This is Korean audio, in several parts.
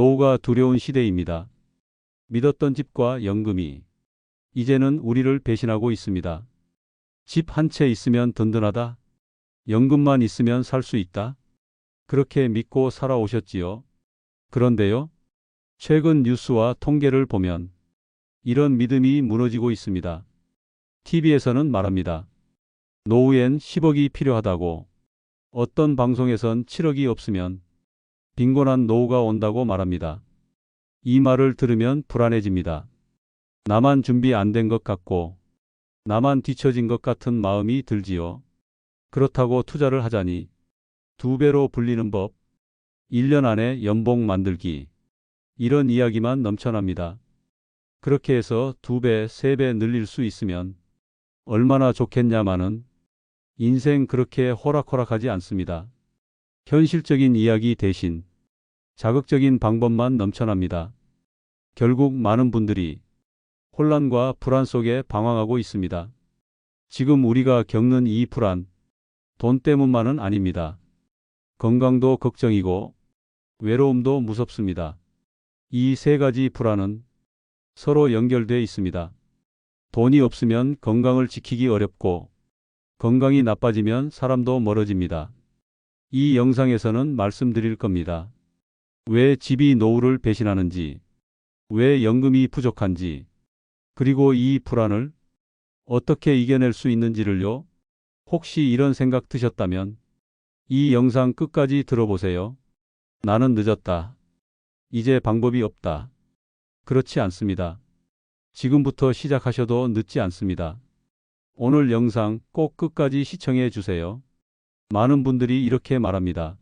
노후가 두려운 시대입니다. 믿었던 집과 연금이 이제는 우리를 배신하고 있습니다. 집 한 채 있으면 든든하다. 연금만 있으면 살 수 있다. 그렇게 믿고 살아오셨지요. 그런데요. 최근 뉴스와 통계를 보면 이런 믿음이 무너지고 있습니다. TV에서는 말합니다. 노후엔 10억이 필요하다고. 어떤 방송에선 7억이 없으면 빈곤한 노후가 온다고 말합니다. 이 말을 들으면 불안해집니다. 나만 준비 안 된 것 같고 나만 뒤처진 것 같은 마음이 들지요. 그렇다고 투자를 하자니 두 배로 불리는 법, 1년 안에 연봉 만들기, 이런 이야기만 넘쳐납니다. 그렇게 해서 두 배, 세 배 늘릴 수 있으면 얼마나 좋겠냐마는 인생 그렇게 호락호락하지 않습니다. 현실적인 이야기 대신 자극적인 방법만 넘쳐납니다. 결국 많은 분들이 혼란과 불안 속에 방황하고 있습니다. 지금 우리가 겪는 이 불안, 돈 때문만은 아닙니다. 건강도 걱정이고 외로움도 무섭습니다. 이 세 가지 불안은 서로 연결되어 있습니다. 돈이 없으면 건강을 지키기 어렵고 건강이 나빠지면 사람도 멀어집니다. 이 영상에서는 말씀드릴 겁니다. 왜 집이 노후를 배신하는지, 왜 연금이 부족한지, 그리고 이 불안을 어떻게 이겨낼 수 있는지를요. 혹시 이런 생각 드셨다면 이 영상 끝까지 들어보세요. 나는 늦었다. 이제 방법이 없다. 그렇지 않습니다. 지금부터 시작하셔도 늦지 않습니다. 오늘 영상 꼭 끝까지 시청해 주세요. 많은 분들이 이렇게 말합니다.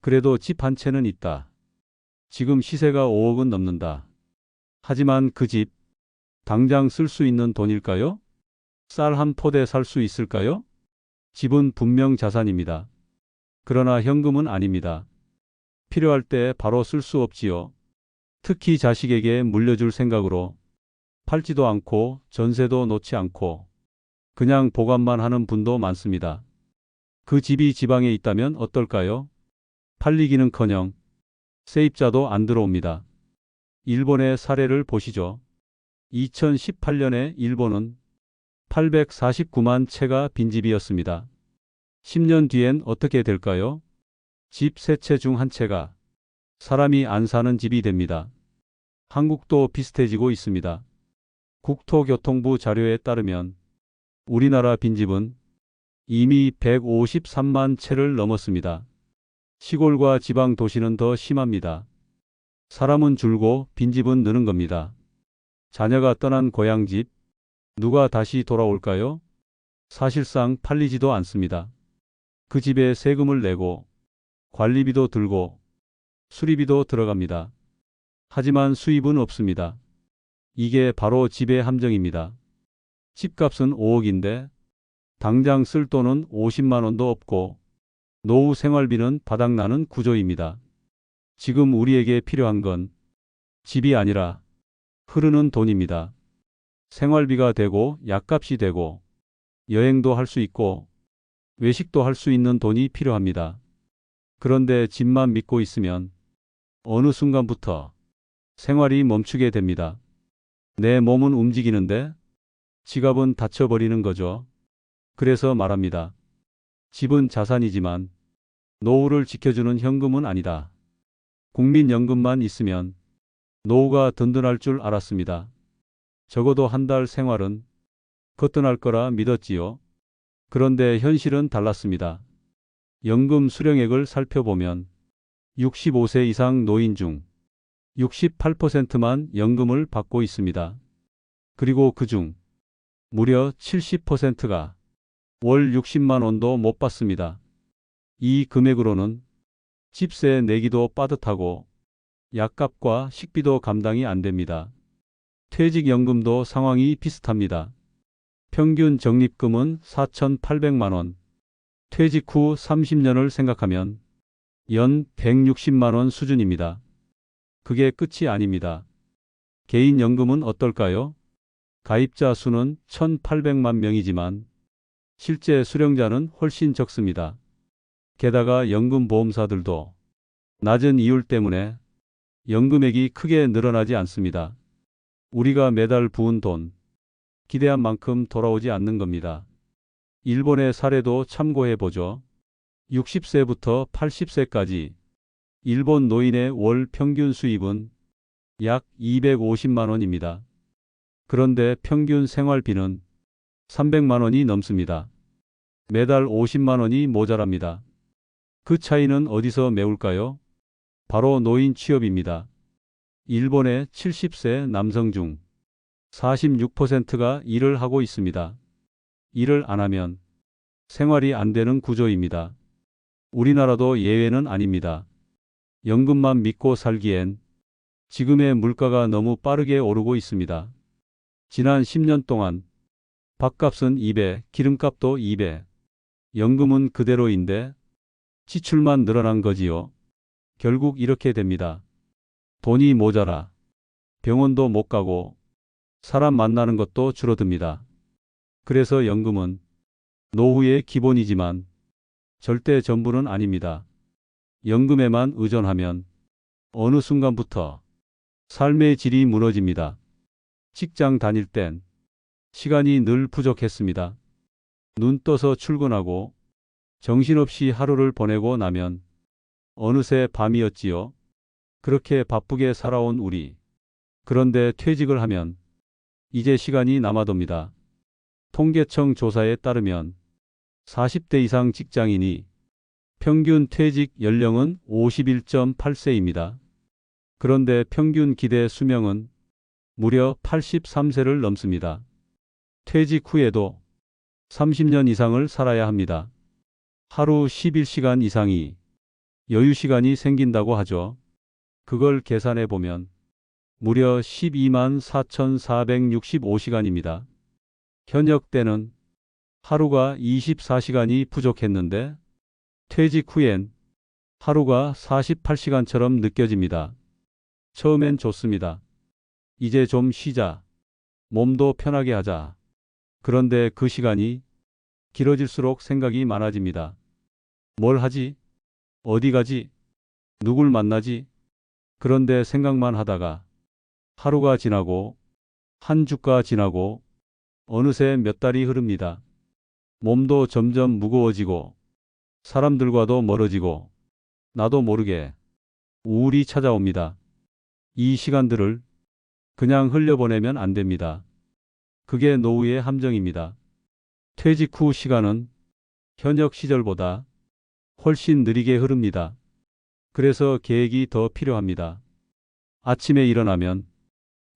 그래도 집 한 채는 있다. 지금 시세가 5억은 넘는다. 하지만 그 집, 당장 쓸 수 있는 돈일까요? 쌀 한 포대 살 수 있을까요? 집은 분명 자산입니다. 그러나 현금은 아닙니다. 필요할 때 바로 쓸 수 없지요. 특히 자식에게 물려줄 생각으로 팔지도 않고 전세도 놓지 않고 그냥 보관만 하는 분도 많습니다. 그 집이 지방에 있다면 어떨까요? 팔리기는커녕 세입자도 안 들어옵니다. 일본의 사례를 보시죠. 2018년에 일본은 849만 채가 빈집이었습니다. 10년 뒤엔 어떻게 될까요? 집 세 채 중 한 채가 사람이 안 사는 집이 됩니다. 한국도 비슷해지고 있습니다. 국토교통부 자료에 따르면 우리나라 빈집은 이미 153만 채를 넘었습니다. 시골과 지방 도시는 더 심합니다. 사람은 줄고 빈집은 느는 겁니다. 자녀가 떠난 고향집, 누가 다시 돌아올까요? 사실상 팔리지도 않습니다. 그 집에 세금을 내고 관리비도 들고 수리비도 들어갑니다. 하지만 수입은 없습니다. 이게 바로 집의 함정입니다. 집값은 5억인데 당장 쓸 돈은 50만 원도 없고 노후 생활비는 바닥나는 구조입니다. 지금 우리에게 필요한 건 집이 아니라 흐르는 돈입니다. 생활비가 되고 약값이 되고 여행도 할 수 있고 외식도 할 수 있는 돈이 필요합니다. 그런데 집만 믿고 있으면 어느 순간부터 생활이 멈추게 됩니다. 내 몸은 움직이는데 지갑은 닫혀버리는 거죠. 그래서 말합니다. 집은 자산이지만 노후를 지켜주는 현금은 아니다. 국민연금만 있으면 노후가 든든할 줄 알았습니다. 적어도 한 달 생활은 거뜬할 거라 믿었지요. 그런데 현실은 달랐습니다. 연금 수령액을 살펴보면 65세 이상 노인 중 68%만 연금을 받고 있습니다. 그리고 그 중 무려 70%가 월 60만 원도 못 받습니다. 이 금액으로는 집세 내기도 빠듯하고 약값과 식비도 감당이 안 됩니다. 퇴직연금도 상황이 비슷합니다. 평균 적립금은 4,800만 원. 퇴직 후 30년을 생각하면 연 160만 원 수준입니다. 그게 끝이 아닙니다. 개인연금은 어떨까요? 가입자 수는 1,800만 명이지만 실제 수령자는 훨씬 적습니다. 게다가 연금보험사들도 낮은 이율 때문에 연금액이 크게 늘어나지 않습니다. 우리가 매달 부은 돈, 기대한 만큼 돌아오지 않는 겁니다. 일본의 사례도 참고해 보죠. 60세부터 80세까지 일본 노인의 월 평균 수입은 약 250만 원입니다. 그런데 평균 생활비는 300만 원이 넘습니다. 매달 50만 원이 모자랍니다. 그 차이는 어디서 메울까요? 바로 노인 취업입니다. 일본의 70세 남성 중 46%가 일을 하고 있습니다. 일을 안 하면 생활이 안 되는 구조입니다. 우리나라도 예외는 아닙니다. 연금만 믿고 살기엔 지금의 물가가 너무 빠르게 오르고 있습니다. 지난 10년 동안 밥값은 2배, 기름값도 2배, 연금은 그대로인데 지출만 늘어난 거지요. 결국 이렇게 됩니다. 돈이 모자라 병원도 못 가고 사람 만나는 것도 줄어듭니다. 그래서 연금은 노후의 기본이지만 절대 전부는 아닙니다. 연금에만 의존하면 어느 순간부터 삶의 질이 무너집니다. 직장 다닐 땐 시간이 늘 부족했습니다. 눈 떠서 출근하고 정신없이 하루를 보내고 나면 어느새 밤이었지요. 그렇게 바쁘게 살아온 우리. 그런데 퇴직을 하면 이제 시간이 남아돕니다. 통계청 조사에 따르면 40대 이상 직장인이 평균 퇴직 연령은 51.8세입니다. 그런데 평균 기대 수명은 무려 83세를 넘습니다. 퇴직 후에도 30년 이상을 살아야 합니다. 하루 11시간 이상이 여유 시간이 생긴다고 하죠. 그걸 계산해 보면 무려 12만 4,465시간입니다. 현역 때는 하루가 24시간이 부족했는데 퇴직 후엔 하루가 48시간처럼 느껴집니다. 처음엔 좋습니다. 이제 좀 쉬자. 몸도 편하게 하자. 그런데 그 시간이 길어질수록 생각이 많아집니다. 뭘 하지? 어디 가지? 누굴 만나지? 그런데 생각만 하다가 하루가 지나고 한 주가 지나고 어느새 몇 달이 흐릅니다. 몸도 점점 무거워지고 사람들과도 멀어지고 나도 모르게 우울이 찾아옵니다. 이 시간들을 그냥 흘려보내면 안 됩니다. 그게 노후의 함정입니다. 퇴직 후 시간은 현역 시절보다 훨씬 느리게 흐릅니다. 그래서 계획이 더 필요합니다. 아침에 일어나면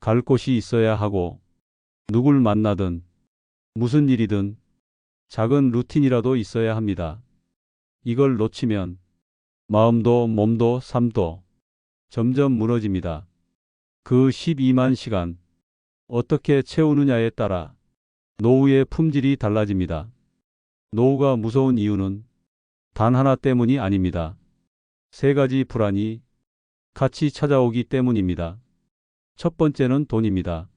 갈 곳이 있어야 하고 누굴 만나든 무슨 일이든 작은 루틴이라도 있어야 합니다. 이걸 놓치면 마음도 몸도 삶도 점점 무너집니다. 그 12만 시간 어떻게 채우느냐에 따라 노후의 품질이 달라집니다. 노후가 무서운 이유는 단 하나 때문이 아닙니다. 세 가지 불안이 같이 찾아오기 때문입니다. 첫 번째는 돈입니다.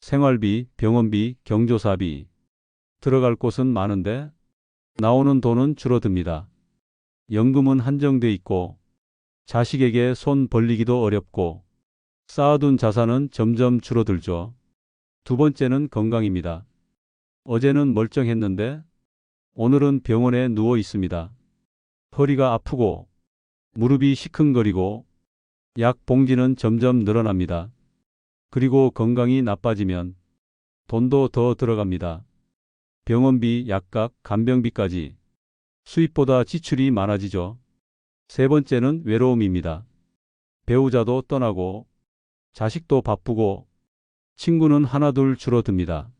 생활비, 병원비, 경조사비. 들어갈 곳은 많은데 나오는 돈은 줄어듭니다. 연금은 한정돼 있고 자식에게 손 벌리기도 어렵고 쌓아둔 자산은 점점 줄어들죠. 두 번째는 건강입니다. 어제는 멀쩡했는데 오늘은 병원에 누워 있습니다. 허리가 아프고 무릎이 시큰거리고 약 봉지는 점점 늘어납니다. 그리고 건강이 나빠지면 돈도 더 들어갑니다. 병원비, 약값, 간병비까지 수입보다 지출이 많아지죠. 세 번째는 외로움입니다. 배우자도 떠나고 자식도 바쁘고 친구는 하나둘 줄어듭니다.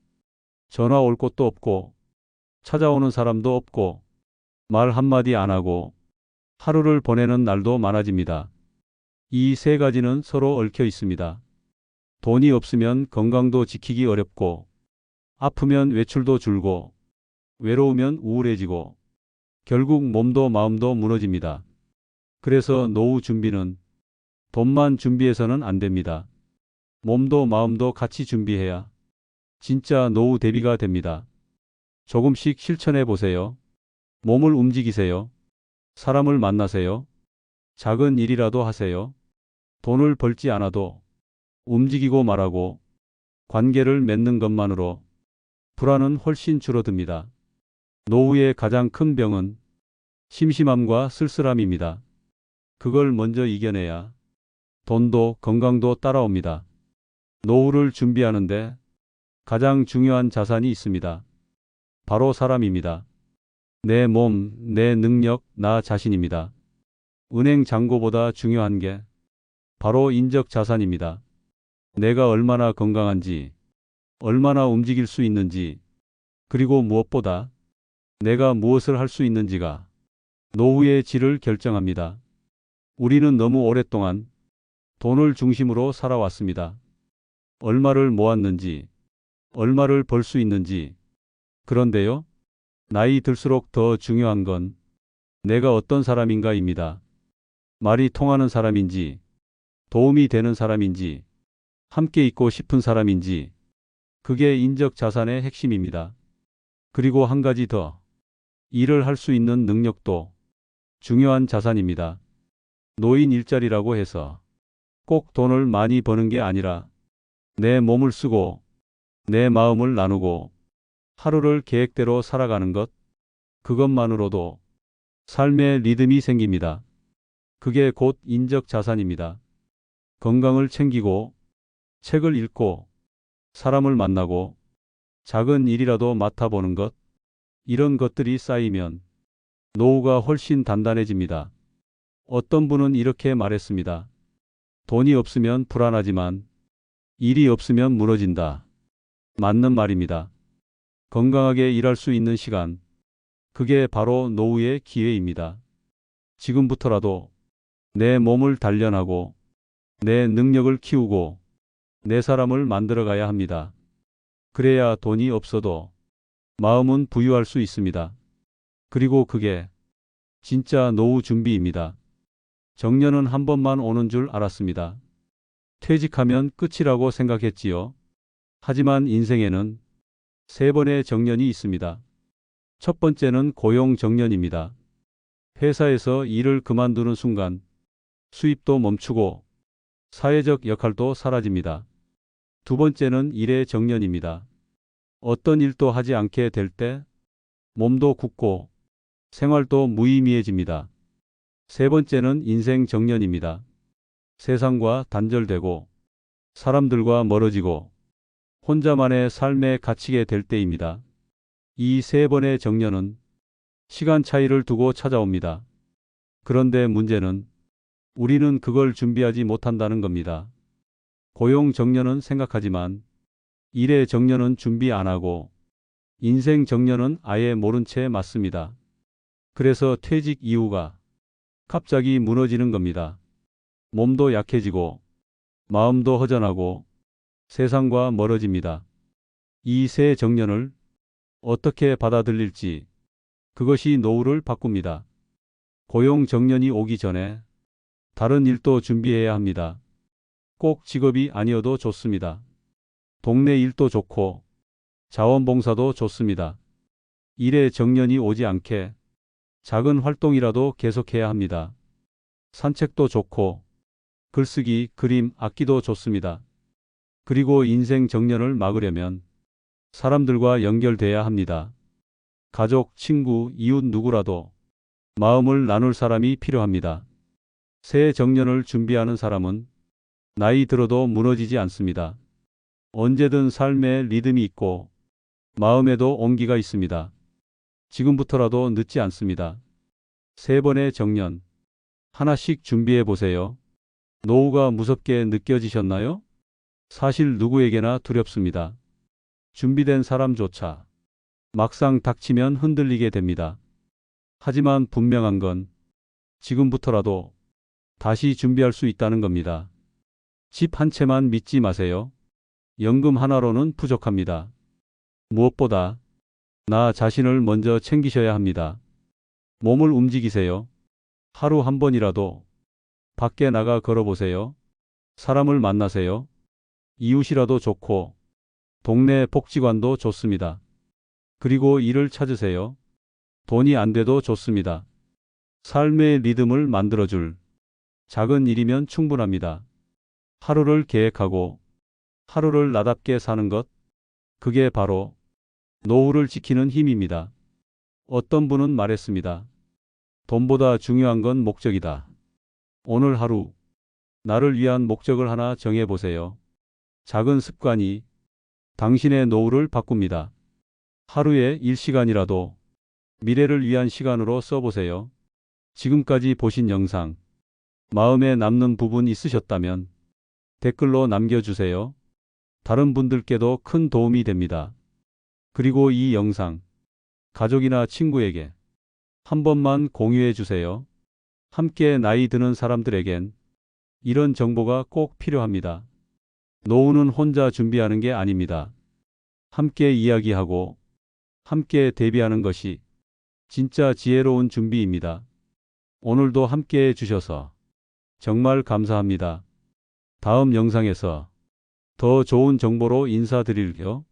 전화 올 곳도 없고 찾아오는 사람도 없고 말 한마디 안 하고 하루를 보내는 날도 많아집니다. 이 세 가지는 서로 얽혀 있습니다. 돈이 없으면 건강도 지키기 어렵고 아프면 외출도 줄고 외로우면 우울해지고 결국 몸도 마음도 무너집니다. 그래서 노후 준비는 돈만 준비해서는 안 됩니다. 몸도 마음도 같이 준비해야 진짜 노후 대비가 됩니다. 조금씩 실천해 보세요. 몸을 움직이세요. 사람을 만나세요. 작은 일이라도 하세요. 돈을 벌지 않아도 움직이고 말하고 관계를 맺는 것만으로 불안은 훨씬 줄어듭니다. 노후의 가장 큰 병은 심심함과 쓸쓸함입니다. 그걸 먼저 이겨내야 돈도 건강도 따라옵니다. 노후를 준비하는데 가장 중요한 자산이 있습니다. 바로 사람입니다. 내 몸, 내 능력, 나 자신입니다. 은행 잔고보다 중요한 게 바로 인적 자산입니다. 내가 얼마나 건강한지, 얼마나 움직일 수 있는지, 그리고 무엇보다 내가 무엇을 할 수 있는지가 노후의 질을 결정합니다. 우리는 너무 오랫동안 돈을 중심으로 살아왔습니다. 얼마를 모았는지, 얼마를 벌 수 있는지. 그런데요, 나이 들수록 더 중요한 건 내가 어떤 사람인가입니다. 말이 통하는 사람인지, 도움이 되는 사람인지, 함께 있고 싶은 사람인지, 그게 인적 자산의 핵심입니다. 그리고 한 가지 더, 일을 할 수 있는 능력도 중요한 자산입니다. 노인 일자리라고 해서 꼭 돈을 많이 버는 게 아니라 내 몸을 쓰고 내 마음을 나누고 하루를 계획대로 살아가는 것, 그것만으로도 삶의 리듬이 생깁니다. 그게 곧 인적 자산입니다. 건강을 챙기고 책을 읽고 사람을 만나고 작은 일이라도 맡아보는 것, 이런 것들이 쌓이면 노후가 훨씬 단단해집니다. 어떤 분은 이렇게 말했습니다. 돈이 없으면 불안하지만 일이 없으면 무너진다. 맞는 말입니다. 건강하게 일할 수 있는 시간, 그게 바로 노후의 기회입니다. 지금부터라도 내 몸을 단련하고 내 능력을 키우고 내 사람을 만들어 가야 합니다. 그래야 돈이 없어도 마음은 부유할 수 있습니다. 그리고 그게 진짜 노후 준비입니다. 정년은 한 번만 오는 줄 알았습니다. 퇴직하면 끝이라고 생각했지요. 하지만 인생에는 세 번의 정년이 있습니다. 첫 번째는 고용 정년입니다. 회사에서 일을 그만두는 순간 수입도 멈추고 사회적 역할도 사라집니다. 두 번째는 일의 정년입니다. 어떤 일도 하지 않게 될 때 몸도 굳고 생활도 무의미해집니다. 세 번째는 인생 정년입니다. 세상과 단절되고 사람들과 멀어지고 혼자만의 삶에 갇히게 될 때입니다. 이 세 번의 정년은 시간 차이를 두고 찾아옵니다. 그런데 문제는 우리는 그걸 준비하지 못한다는 겁니다. 고용 정년은 생각하지만 일의 정년은 준비 안 하고 인생 정년은 아예 모른 채 맞습니다. 그래서 퇴직 이후가 갑자기 무너지는 겁니다. 몸도 약해지고 마음도 허전하고 세상과 멀어집니다. 이새 정년을 어떻게 받아들일지 그것이 노후를 바꿉니다. 고용 정년이 오기 전에 다른 일도 준비해야 합니다. 꼭 직업이 아니어도 좋습니다. 동네 일도 좋고 자원봉사도 좋습니다. 일의 정년이 오지 않게 작은 활동이라도 계속해야 합니다. 산책도 좋고 글쓰기, 그림, 악기도 좋습니다. 그리고 인생 정년을 막으려면 사람들과 연결돼야 합니다. 가족, 친구, 이웃 누구라도 마음을 나눌 사람이 필요합니다. 새 정년을 준비하는 사람은 나이 들어도 무너지지 않습니다. 언제든 삶의 리듬이 있고 마음에도 온기가 있습니다. 지금부터라도 늦지 않습니다. 세 번의 정년. 하나씩 준비해 보세요. 노후가 무섭게 느껴지셨나요? 사실 누구에게나 두렵습니다. 준비된 사람조차 막상 닥치면 흔들리게 됩니다. 하지만 분명한 건 지금부터라도 다시 준비할 수 있다는 겁니다. 집 한 채만 믿지 마세요. 연금 하나로는 부족합니다. 무엇보다 나 자신을 먼저 챙기셔야 합니다. 몸을 움직이세요. 하루 한 번이라도 밖에 나가 걸어보세요. 사람을 만나세요. 이웃이라도 좋고 동네 복지관도 좋습니다. 그리고 일을 찾으세요. 돈이 안 돼도 좋습니다. 삶의 리듬을 만들어줄 작은 일이면 충분합니다. 하루를 계획하고 하루를 나답게 사는 것. 그게 바로 노후를 지키는 힘입니다. 어떤 분은 말했습니다. 돈보다 중요한 건 목적이다. 오늘 하루 나를 위한 목적을 하나 정해 보세요. 작은 습관이 당신의 노후를 바꿉니다. 하루에 1시간이라도 미래를 위한 시간으로 써보세요. 지금까지 보신 영상 마음에 남는 부분 있으셨다면 댓글로 남겨주세요. 다른 분들께도 큰 도움이 됩니다. 그리고 이 영상 가족이나 친구에게 한 번만 공유해 주세요. 함께 나이 드는 사람들에겐 이런 정보가 꼭 필요합니다. 노후는 혼자 준비하는 게 아닙니다. 함께 이야기하고 함께 대비하는 것이 진짜 지혜로운 준비입니다. 오늘도 함께 해 주셔서 정말 감사합니다. 다음 영상에서 더 좋은 정보로 인사드릴게요.